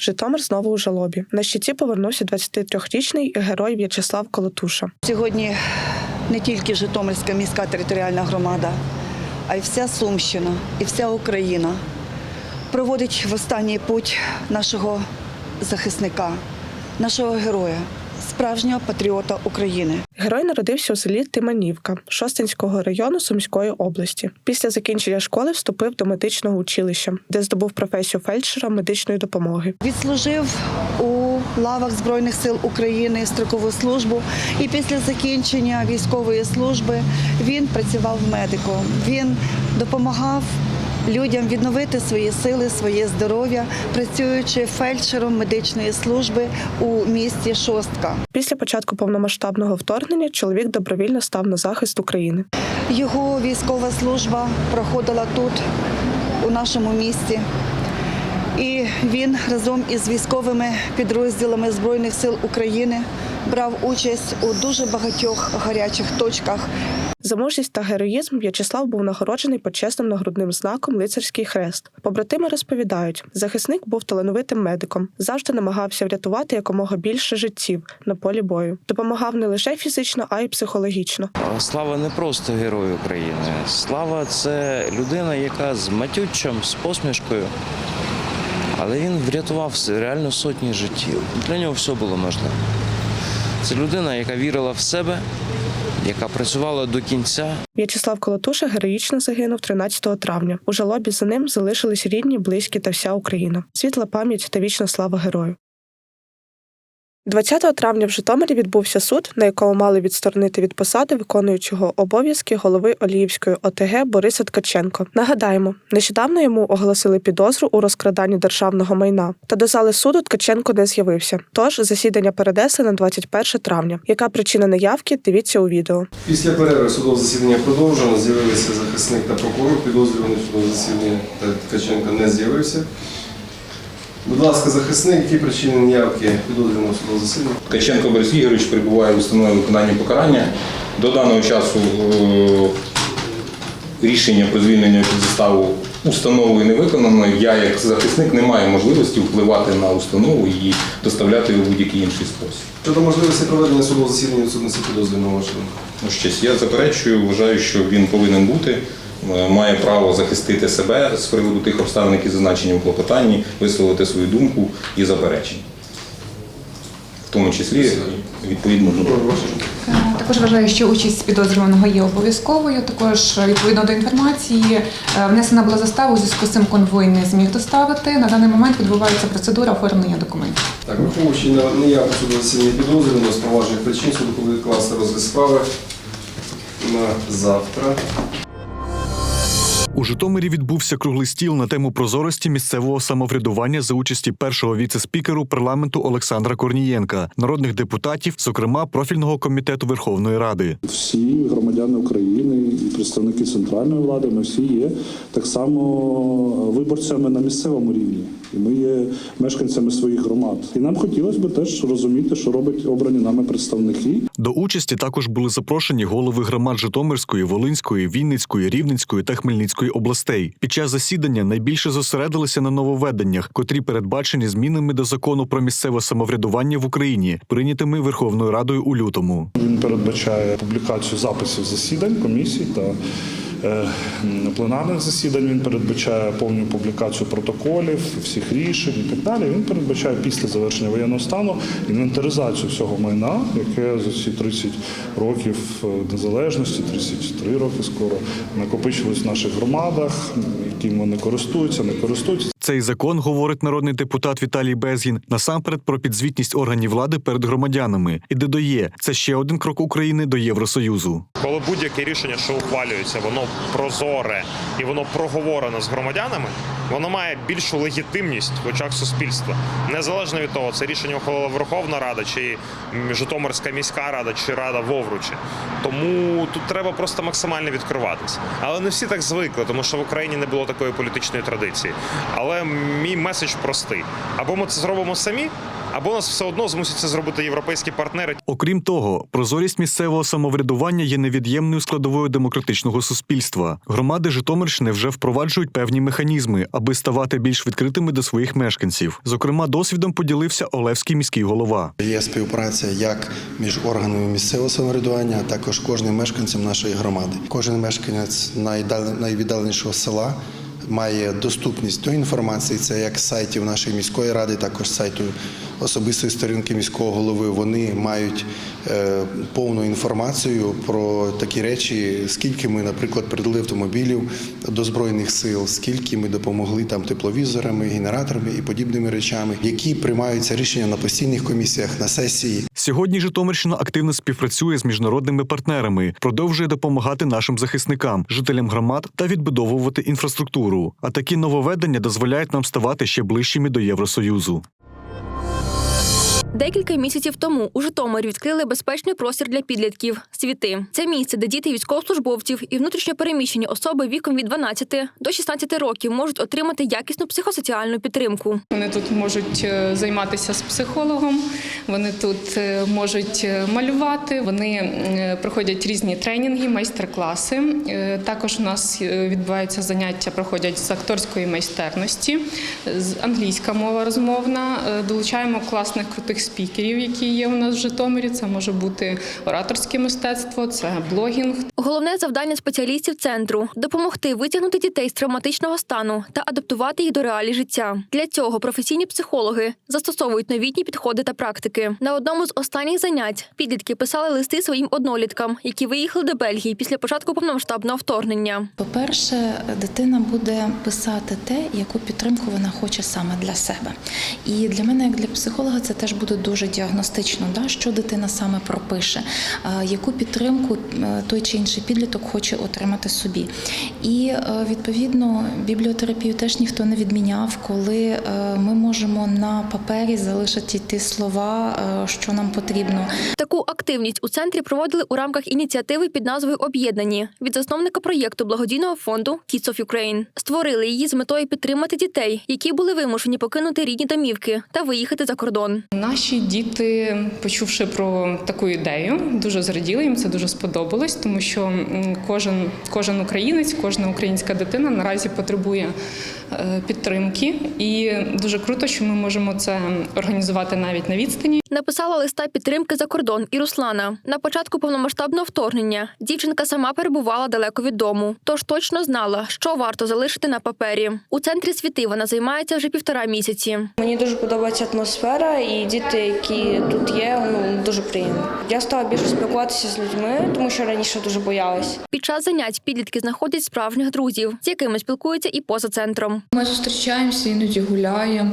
Житомир знову у жалобі. На щиті повернувся 23-річний герой В'ячеслав Колотуша. Сьогодні не тільки Житомирська міська територіальна громада, а й вся Сумщина і вся Україна проводить в останній путь нашого захисника, нашого героя, справжнього патріота України. Герой народився у селі Тиманівка Шостинського району Сумської області. Після закінчення школи вступив до медичного училища, де здобув професію фельдшера медичної допомоги. Відслужив у лавах Збройних сил України строкову службу, і після закінчення військової служби він працював медиком. Він допомагав людям відновити свої сили, своє здоров'я, працюючи фельдшером медичної служби у місті Шостка. Після початку повномасштабного вторгнення чоловік добровільно став на захист України. Його військова служба проходила тут, у нашому місті. І він разом із військовими підрозділами Збройних сил України брав участь у дуже багатьох гарячих точках. За мужність та героїзм В'ячеслав був нагороджений почесним нагрудним знаком Лицарський хрест. Побратими розповідають, захисник був талановитим медиком, завжди намагався врятувати якомога більше життів на полі бою. Допомагав не лише фізично, а й психологічно. Слава не просто герой України. Слава це людина, яка з матючем, з посмішкою. Але він врятував реально сотні життів. Для нього все було можливо. Це людина, яка вірила в себе, яка працювала до кінця. В'ячеслав Колотуша героїчно загинув 13 травня. У жалобі за ним залишились рідні, близькі та вся Україна. Світла пам'ять та вічна слава герою. 20 травня в Житомирі відбувся суд, на якому мали відсторонити від посади виконуючого обов'язки голови Оліївської ОТГ Бориса Ткаченко. Нагадаємо, нещодавно йому оголосили підозру у розкраданні державного майна. Та до зали суду Ткаченко не з'явився. Тож засідання перенесли на 21 травня. Яка причина неявки? Дивіться у відео. Після перерви судове засідання продовжено. З'явилися захисник та прокурор. Підозрюваний в судове засідання та Ткаченко не з'явився. Будь ласка, захисник, які причини неявки підозрюваного судового засідання? Ткаченко Борис Ігорович перебуває в установі виконання покарання. До даного часу е, рішення про звільнення під заставу установою не виконано. Я, як захисник, не маю можливості впливати на установу і доставляти її у будь-який інший спосіб. Щодо можливості проведення судового засідання відсутності підозрюваного вашого. Ну, щось я заперечую, вважаю, що він повинен бути. Е, Має право захистити себе з приводу тих обставин, які зазначені в клопотанні, висловити свою думку і заперечення. В тому числі відповідно до. Е, Також вважаю, що участь підозрюваного є обов'язковою. Також е, відповідно до інформації внесена була застава у зв'язку з цим конвой не зміг доставити. На даний момент відбувається процедура оформлення документів. Так, враховуючи на неявку судового підозрюваного з поважних причин, суду відкласти розгляд справи на завтра. У Житомирі відбувся круглий стіл на тему прозорості місцевого самоврядування за участі першого віце-спікеру парламенту Олександра Корнієнка, народних депутатів, зокрема профільного комітету Верховної Ради. всі громадяни України і представники центральної влади, ми всі є так само виборцями на місцевому рівні. І ми є мешканцями своїх громад. І нам хотілося б теж розуміти, що роблять обрані нами представники. До участі також були запрошені голови громад Житомирської, Волинської, Вінницької, Рівненської та Хмельницької областей. Під час засідання найбільше зосередилися на нововведеннях, котрі передбачені змінами до закону про місцеве самоврядування в Україні, прийнятими Верховною Радою у лютому. Він передбачає публікацію записів засідань комісій та пленарних засідань. Він передбачає повну публікацію протоколів, всіх рішень і так далі. Він передбачає після завершення воєнного стану інвентаризацію всього майна, яке за ці 30 років е, незалежності, 33 роки скоро накопичилось в наших громадах, яким вони користуються, не користуються. Цей закон, говорить народний депутат Віталій Безгін, насамперед про підзвітність органів влади перед громадянами і додає, це ще один крок України до Євросоюзу. Коли будь-яке рішення, що ухвалюється, воно прозоре і воно проговорено з громадянами, воно має більшу легітимність в очах суспільства. Незалежно від того, це рішення ухвалила Верховна Рада, чи Житомирська міська рада, чи Рада в Овручі. Тому тут треба просто максимально відкриватися. Але не всі так звикли, тому що в Україні не було такої політичної традиції. Але мій меседж простий: або ми це зробимо самі, або нас все одно змусять це зробити європейські партнери. Окрім того, прозорість місцевого самоврядування є невід'ємною складовою демократичного суспільства. Громади Житомирщини вже впроваджують певні механізми, аби ставати більш відкритими до своїх мешканців. Зокрема, досвідом поділився Олевський міський голова. Є співпраця як між органами місцевого самоврядування, а також кожним мешканцем нашої громади. Кожен мешканець найвіддаленішого села має доступність до інформації. Це як сайтів нашої міської ради, також сайту особистої сторінки міського голови. Вони мають е, повну інформацію про такі речі, скільки ми, наприклад, придали автомобілів до збройних сил, скільки ми допомогли там тепловізорами, генераторами і подібними речами, які приймаються рішення на постійних комісіях, на сесії. Сьогодні Житомирщина активно співпрацює з міжнародними партнерами, продовжує допомагати нашим захисникам, жителям громад та відбудовувати інфраструктуру. А такі нововведення дозволяють нам ставати ще ближчими до Євросоюзу. Декілька місяців тому у Житомирі відкрили безпечний простір для підлітків світи. Це місце, де діти військовослужбовців і внутрішньопереміщені особи віком від 12 до 16 років можуть отримати якісну психосоціальну підтримку. Вони тут можуть е, займатися з психологом, вони тут е, можуть е, малювати, вони проходять різні тренінги, майстер-класи. Також у нас відбуваються заняття, проходять з акторської майстерності, з англійська мова розмовна. Долучаємо класних крутих спікерів, які є у нас в Житомирі. Це може бути ораторське мистецтво, це блогінг, Головне завдання спеціалістів центру допомогти витягнути дітей з травматичного стану та адаптувати їх до реалій життя. Для цього професійні психологи застосовують новітні підходи та практики. На одному з останніх занять підлітки писали листи своїм одноліткам, які виїхали до Бельгії після початку повномасштабного вторгнення. По-перше, дитина буде писати те, яку підтримку вона хоче саме для себе. І для мене, як для психолога, це теж буде дуже діагностично, що дитина саме пропише, яку підтримку е, той чи інший підліток хоче отримати собі. І е, відповідно бібліотерапію теж ніхто не відміняв, коли е, ми можемо на папері залишити ті слова, е, що нам потрібно. Таку активність у центрі проводили у рамках ініціативи під назвою Об'єднані від засновника проєкту благодійного фонду Kids of Ukraine. Створили її з метою підтримати дітей, які були вимушені покинути рідні домівки та виїхати за кордон. Наші діти, почувши про таку ідею, дуже зраділи. Їм це дуже сподобалось, тому що кожен, кожен українець, кожна українська дитина наразі потребує підтримки, і дуже круто, що ми можемо це організувати навіть на відстані. Написала листа підтримки за кордон і Руслана. На початку повномасштабного вторгнення дівчинка сама перебувала далеко від дому, тож точно знала, що варто залишити на папері. У центрі світи вона займається вже півтора місяці. Мені дуже подобається атмосфера, і діти, які тут є, ну дуже приємні. Я стала більше спілкуватися з людьми, тому що раніше дуже боялась. Під час занять підлітки знаходять справжніх друзів, з якими спілкуються і поза центром. Ми зустрічаємося, іноді гуляємо.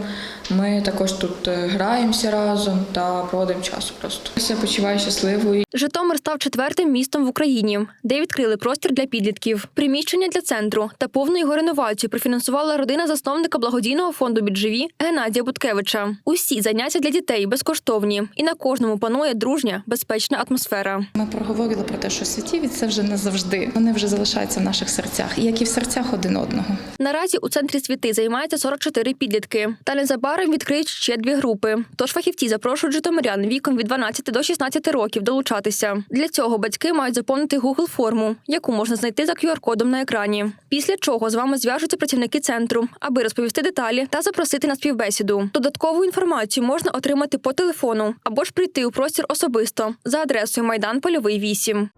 Ми також тут е, граємося разом та проводимо час просто. Я себе почуваю щасливою. Житомир став четвертим містом в Україні, де відкрили простір для підлітків. Приміщення для центру та повну його реновацію профінансувала родина засновника благодійного фонду «Бідживі» Геннадія Буткевича. Усі заняття для дітей безкоштовні, і на кожному панує дружня, безпечна атмосфера. Ми проговорили про те, що святіві це вже не завжди. Вони вже залишаються в наших серцях, як і в серцях один одного. Наразі у центрі світи займається 44 підлітки. Та незабаром відкриють ще дві групи. Тож фахівці запрошують житомирян віком від 12 до 16 років долучатися. Для цього батьки мають заповнити Google форму, яку можна знайти за QR-кодом на екрані. Після чого з вами зв'яжуться працівники центру, аби розповісти деталі та запросити на співбесіду. Додаткову інформацію можна отримати по телефону або ж прийти у простір особисто за адресою Майдан Польовий 8.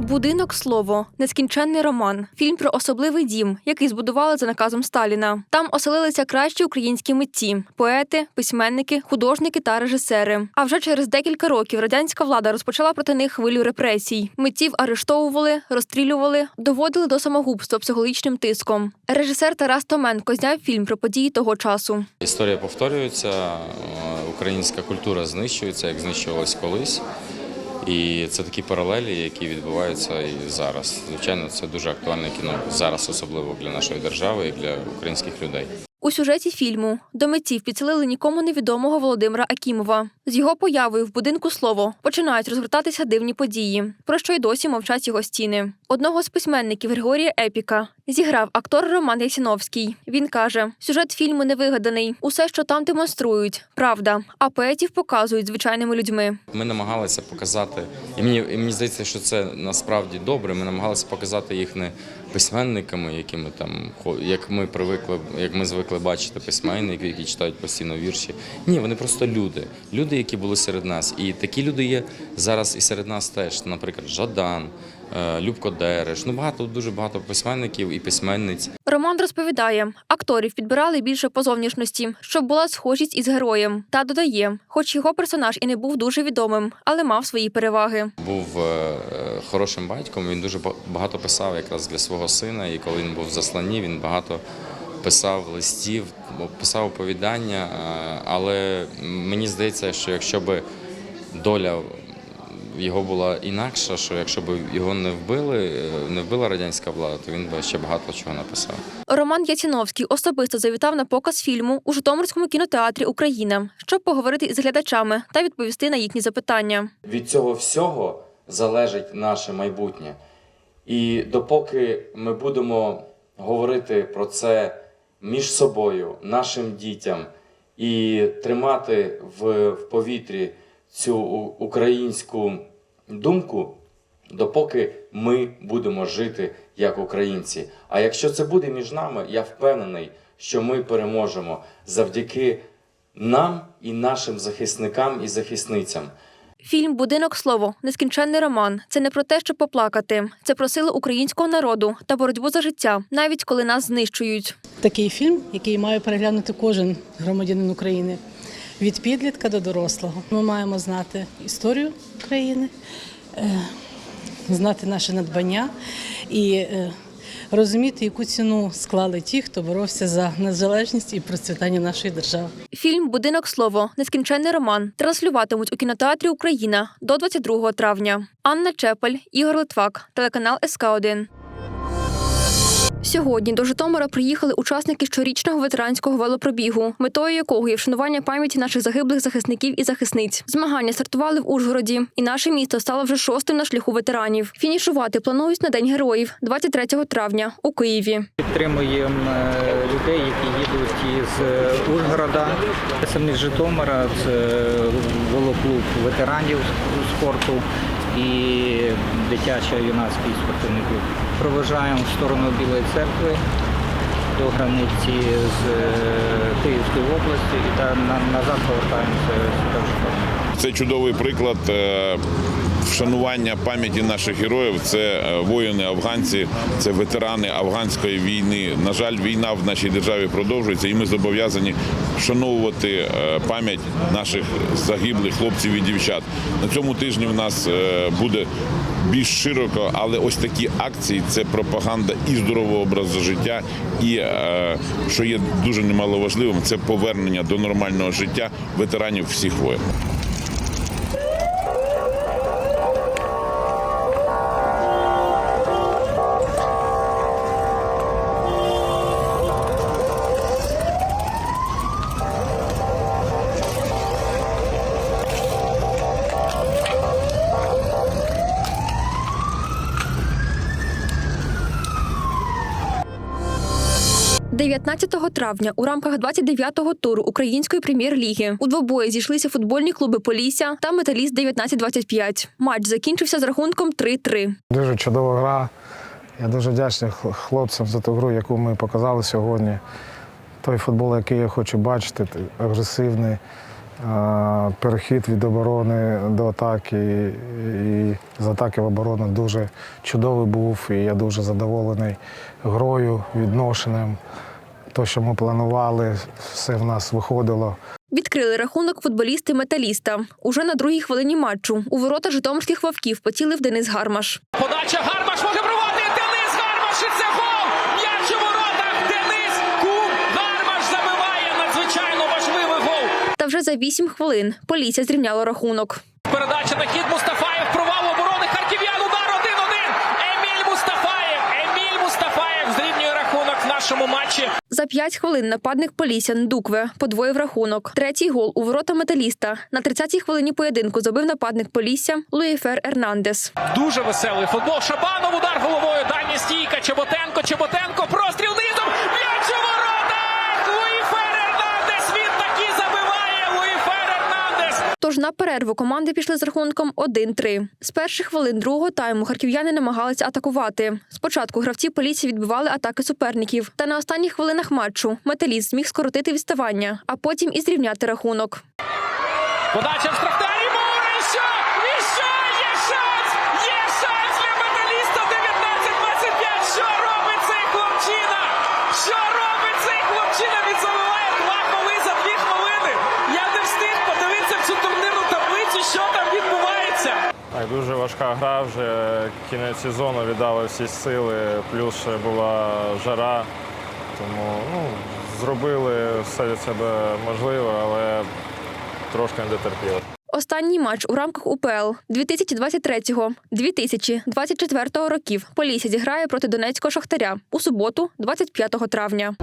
Будинок слово нескінченний роман. Фільм про особливий дім, який збудували за наказом Сталіна. Там оселилися кращі українські митці, поети, письменники, художники та режисери. А вже через декілька років радянська влада розпочала проти них хвилю репресій. Митців арештовували, розстрілювали, доводили до самогубства психологічним тиском. Режисер Тарас Томенко зняв фільм про події того часу. Історія повторюється, е, українська культура знищується, як знищувалась колись. І це такі паралелі, які відбуваються і зараз. Звичайно, це дуже актуальне кіно зараз, особливо для нашої держави і для українських людей. У сюжеті фільму до митців підселили нікому невідомого Володимира Акімова. З його появою в будинку слово починають розгортатися дивні події, про що й досі мовчать його стіни. Одного з письменників Григорія Епіка зіграв актор Роман Ясіновський. Він каже: сюжет фільму не вигаданий. Усе, що там демонструють, правда. А поетів показують звичайними людьми. Ми намагалися показати, і мені, і мені здається, що це насправді добре. Ми намагалися показати їх не письменниками, якими там як ми привикли, як ми звикли бачити письменників, які читають постійно вірші. Ні, вони просто люди. Люди, які були серед нас. І такі люди є зараз і серед нас теж. Наприклад, Жадан, Любко Дереш. Ну багато дуже багато письменників і письменниць. Роман розповідає, акторів підбирали більше по зовнішності, щоб була схожість із героєм. Та додає, хоч його персонаж і не був дуже відомим, але мав свої переваги. був е, е, хорошим батьком. Він дуже ба- багато писав якраз для свого сина. І коли він був в засланні, він багато писав листів, писав оповідання. Е, Але мені здається, що якщо б доля його була інакша, що якщо б його не вбили, е, не вбила радянська влада, то він би ще багато чого написав. Роман Яціновський особисто завітав на показ фільму у Житомирському кінотеатрі Україна, щоб поговорити із глядачами та відповісти на їхні запитання. від цього всього залежить наше майбутнє. І допоки ми будемо говорити про це між собою, нашим дітям, і тримати в, в повітрі цю українську думку, допоки ми будемо жити як українці. А якщо це буде між нами, я впевнений, що ми переможемо завдяки нам і нашим захисникам і захисницям. Фільм Будинок слово нескінченний роман. Це не про те, щоб поплакати. Це про силу українського народу та боротьбу за життя, навіть коли нас знищують. такий фільм, який має переглянути кожен громадянин України від підлітка до дорослого. Ми маємо знати історію країни, е, знати наше надбання і е, розуміти, яку ціну склали ті, хто боровся за незалежність і процвітання нашої держави. Фільм Будинок слово нескінченний роман транслюватимуть у кінотеатрі Україна до 22 травня. Анна Чепель, Ігор Литвак, телеканал СК 1 Сьогодні до Житомира приїхали учасники щорічного ветеранського велопробігу, метою якого є вшанування пам'яті наших загиблих захисників і захисниць. Змагання стартували в Ужгороді, і наше місто стало вже шостим на шляху ветеранів. Фінішувати планують на День героїв 23 травня у Києві. Підтримуємо е, людей, які їдуть із е, Ужгорода, самі з Житомира, це велоклуб ветеранів спорту і дитячо-юнацький спортивний клуб. Проважаємо в сторону Білої церкви до границі з е, Київської області і та назад повертаємося сюди в Житомир. Це чудовий приклад е, вшанування пам'яті наших героїв. Це е, воїни афганці, це ветерани афганської війни. На жаль, війна в нашій державі продовжується, і ми зобов'язані вшановувати е, пам'ять наших загиблих хлопців і дівчат. На цьому тижні в нас е, буде більш широко, але ось такі акції це пропаганда і здорового образу життя, і що є дуже немаловажливим, це повернення до нормального життя ветеранів всіх воїн. – 19 травня у рамках 29-го туру української прем'єр-ліги у двобої зійшлися футбольні клуби Полісся та Металіст 1925. Матч закінчився з рахунком 3-3. Дуже чудова гра. Я дуже вдячний хлопцям за ту гру, яку ми показали сьогодні. Той футбол, який я хочу бачити, агресивний, перехід від оборони до атаки. І з атаки в оборону дуже чудовий був. І я дуже задоволений грою, відношенням. То, що ми планували, все в нас виходило. Відкрили рахунок футболісти Металіста. Уже на другій хвилині матчу у ворота житомирських вовків поцілив Денис Гармаш. Подача Гармаш може пробувати. Денис Гармаш і це гол! За 8 хвилин Полісся зрівняло рахунок. Передача на хід Мустафаєв. Провал оборони Харків'ян. Удар 1-1. Еміль Мустафаєв. Еміль Мустафаєв зрівнює рахунок в нашому матчі. За За 5 хвилин нападник Полісся Ndukwe подвоїв рахунок. Третій гол у ворота металіста. На 30-й хвилині поєдинку забив нападник Полісся Луїфер Ернандес. Дуже веселий футбол. Шабанов удар головою. Дальня стійка. Чеботенко. Чеботенко. Тож на перерву команди пішли з рахунком 1-3. З перших хвилин другого тайму харків'яни намагалися атакувати. Спочатку гравці поліції відбивали атаки суперників. Та на останніх хвилинах матчу металіст зміг скоротити відставання, а потім і зрівняти рахунок. Подача в важка гра, вже кінець сезону віддали всі сили, плюс ще була жара. Тому ну, зробили все від себе можливе, але трошки не дотерпіли. Останній матч у рамках УПЛ 2023-2024 років Полісся зіграє проти Донецького Шахтаря у суботу, 25 травня.